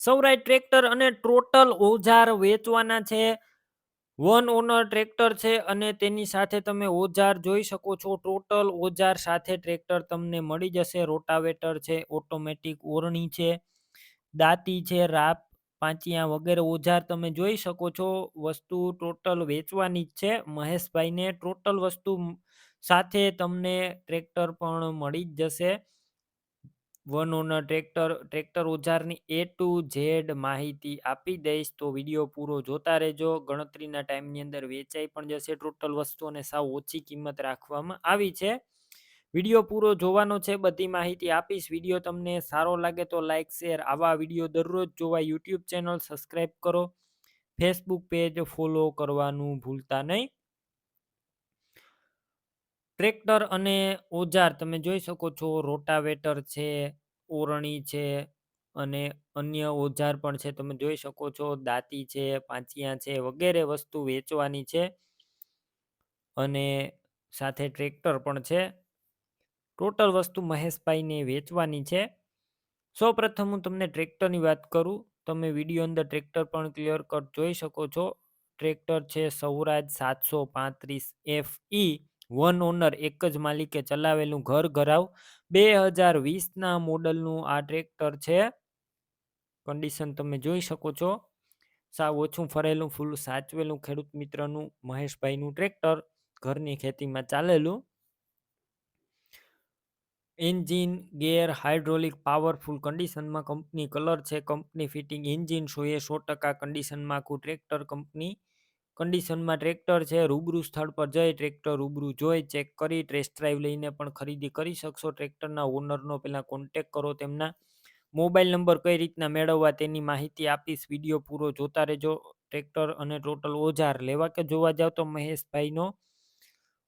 સૌરાય tractor અને total ઓજાર વેચવાના છે. વન ઓનર ટ્રેક્ટર છે અને તેની સાથે તમે ઓજાર જોઈ શકો છો. ટોટલ ઓજાર સાથે ટ્રેક્ટર તમને મળી જશે. રોટાવેટર છે, ઓટોમેટિક ઓરણી છે, દાંતી છે, રાપ, પાંચિયા વગેરે ઓજાર તમે જોઈ શકો છો. વસ્તુ ટોટલ વેચવાની જ છે. મહેશભાઈને ટોટલ વસ્તુ સાથે તમને ટ્રેક્ટર પણ મળી જ જશે. વન ઓનર ટ્રેક્ટર ટ્રેક્ટર ઓજારની એ ટુ ઝેડ માહિતી આપી દઈશ, તો વીડિયો પૂરો જોતા રહેજો. ગણતરીના ટાઈમની અંદર વેચાઈ પણ જશે. ટોટલ વસ્તુ અને સાવ ઓછી કિંમત રાખવામાં આવી છે. વીડિયો પૂરો જોવાનો છે, બધી માહિતી આપીશ. વીડિયો તમને સારો લાગે તો લાઇક શેર, આવા વીડિયો દરરોજ જોવા યુટ્યુબ ચેનલ સબસ્ક્રાઈબ કરો. ફેસબુક પેજ ફોલો કરવાનું ભૂલતા નહીં. ટ્રેક્ટર અને ઓજાર તમે જોઈ શકો છો, રોટાવેટર છે, ઓરણી છે અને અન્ય ઓજાર પણ છે. તમે જોઈ શકો છો, દાંતી છે, પાંચિયા છે, વગેરે વસ્તુ વેચવાની છે અને સાથે ટ્રેક્ટર પણ છે. ટોટલ વસ્તુ મહેશભાઈને વેચવાની છે. સૌપ્રથમ હું તમને ટ્રેક્ટરની વાત કરું. તમે વીડિયો અંદર ટ્રેક્ટર પણ ક્લિયર કટ જોઈ શકો છો. ટ્રેક્ટર છે સૌરાજ સાતસો પાંત્રીસ એફ ઈ વન ઓનર એક જ માલિકે ચલાવેલું ઘર ઘરાવ. બે હજાર વીસના મોડલનું આ ટ્રેક્ટર છે. કન્ડિશન તમે જોઈ શકો છો. સાવ ઓછું ફરેલું ફૂલ સાચવેલું ખેડૂત મિત્રનું મહેશભાઈનું ટ્રેક્ટર ઘરની ખેતીમાં ચાલેલું. એન્જિન, ગેર, હાઇડ્રોલિક, પાવરફુલ કન્ડિશનમાં કંપની કલર છે. કંપની ફિટિંગ એન્જિન સો એ સો ટકા કન્ડિશનમાં આખું ટ્રેક્ટર કંપની કન્ડિશનમાં ટ્રેક્ટર છે, રૂબરૂ સ્થળ પર જઈ ટ્રેક્ટર રૂબરૂ જોઈ, ચેક કરી, ટેસ્ટ ડ્રાઈવ લઈને પણ ખરીદી કરી શકશો. ટ્રેક્ટરના ઓનરનો પહેલાં કોન્ટેક કરો તેમના મોબાઈલ નંબર કઈ રીતના મેળવવા તેની માહિતી આપીશ. વીડિયો પૂરો જોતા રહેજો. ટ્રેક્ટર અને ટોટલ ઓજાર લેવા કે જોવા જાવ તો મહેશભાઈનો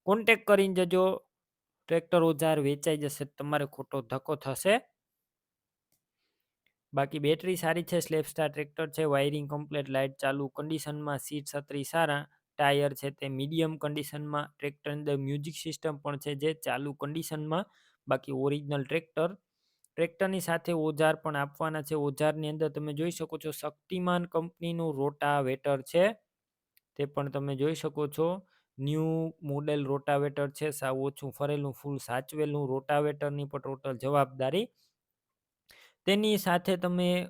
કોન્ટેક કરીને જજો. ટ્રેક્ટર ઓજાર વેચાઈ જશે, તમારે ખોટો ધક્કો થશે. બાકી બેટરી સારી છે સ્લેપ સ્ટાર ટ્રેક્ટર છે, વાયરિંગ કમ્પ્લેટ, લાઇટ ચાલુ, કન્ડિશનમાં સીટ છત્રી સારા, ટાયર છે તે મીડિયમ કન્ડિશનમાં ટ્રેક્ટર અંદર મ્યુઝિક સિસ્ટમ પણ છે જે ચાલુ કન્ડિશનમાં, બાકી ઓરિજિનલ ટ્રેક્ટર. ટ્રેક્ટરની સાથે ઓજાર પણ આપવાના છે, ઓજારની અંદર તમે જોઈ શકો છો શક્તિમાન કંપનીનું રોટાવેટર છે, તે પણ તમે જોઈ શકો છો. ન્યૂ મોડેલ રોટાવેટર છે સાવ ઓછું ફરેલું, ફૂલ સાચવેલું રોટાવેટરની પણ ટોટલ જવાબદારી તેની સાથે તમે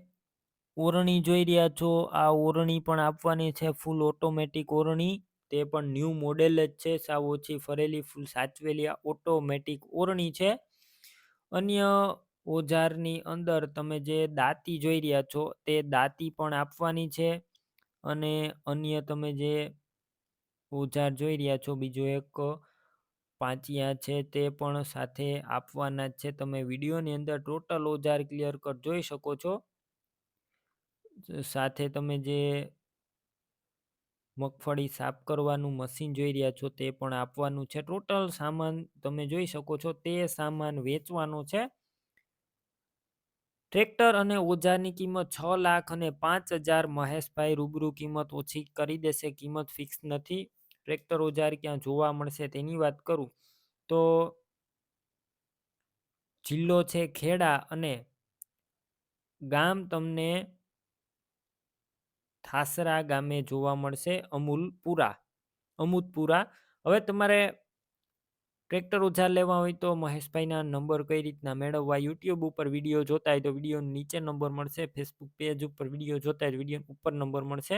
ઓરણી જોઈ રહ્યા છો. આ ઓરણી પણ આપવાની છે ફૂલ ઓટોમેટિક ઓરણી. તે પણ ન્યૂ મોડેલ જ છે. સાવ ઓછી ફરેલી ફૂલ સાચવેલી, આ ઓટોમેટિક ઓરણી છે. અન્ય ઓજારની અંદર તમે જે દાંતી જોઈ રહ્યા છો, તે દાંતી પણ આપવાની છે. અને અન્ય તમે જે ઓજાર જોઈ રહ્યા છો, બીજો એક પાંચિયા છે તે પણ સાથે આપવાના જ છે. તમે વિડીયોની અંદર ટોટલ ઓજાર ક્લિયર કટ જોઈ શકો છો. સાથે તમે જે મગફળી સાફ કરવાનું મશીન જોઈ રહ્યા છો તે પણ આપવાનું છે. ટોટલ સામાન તમે જોઈ શકો છો તે સામાન વેચવાનો છે. ટ્રેક્ટર અને ઓજારની કિંમત છ લાખ અને પાંચ હજાર મહેશભાઈ રૂબરૂ કિંમત ઓછી કરી દેશે. કિંમત ફિક્સ નથી. ટ્રેક્ટર ઓજાર ક્યાં જોવા મળશે તેની વાત કરું, તો જિલ્લો છે ખેડા અને ગામ તમને થાસરા ગામે જોવા મળશે અમૂલપુરા અમૂદપુરા હવે તમારે ટ્રેક્ટર ઓજાર લેવા હોય તો મહેશભાઈના નંબર કઈ રીતના મેળવવા, યુટ્યુબ ઉપર વીડિયો જોતા હોય તો વીડિયો નીચે નંબર મળશે, ફેસબુક પેજ ઉપર વીડિયો જોતા હોય વીડિયો ઉપર નંબર મળશે.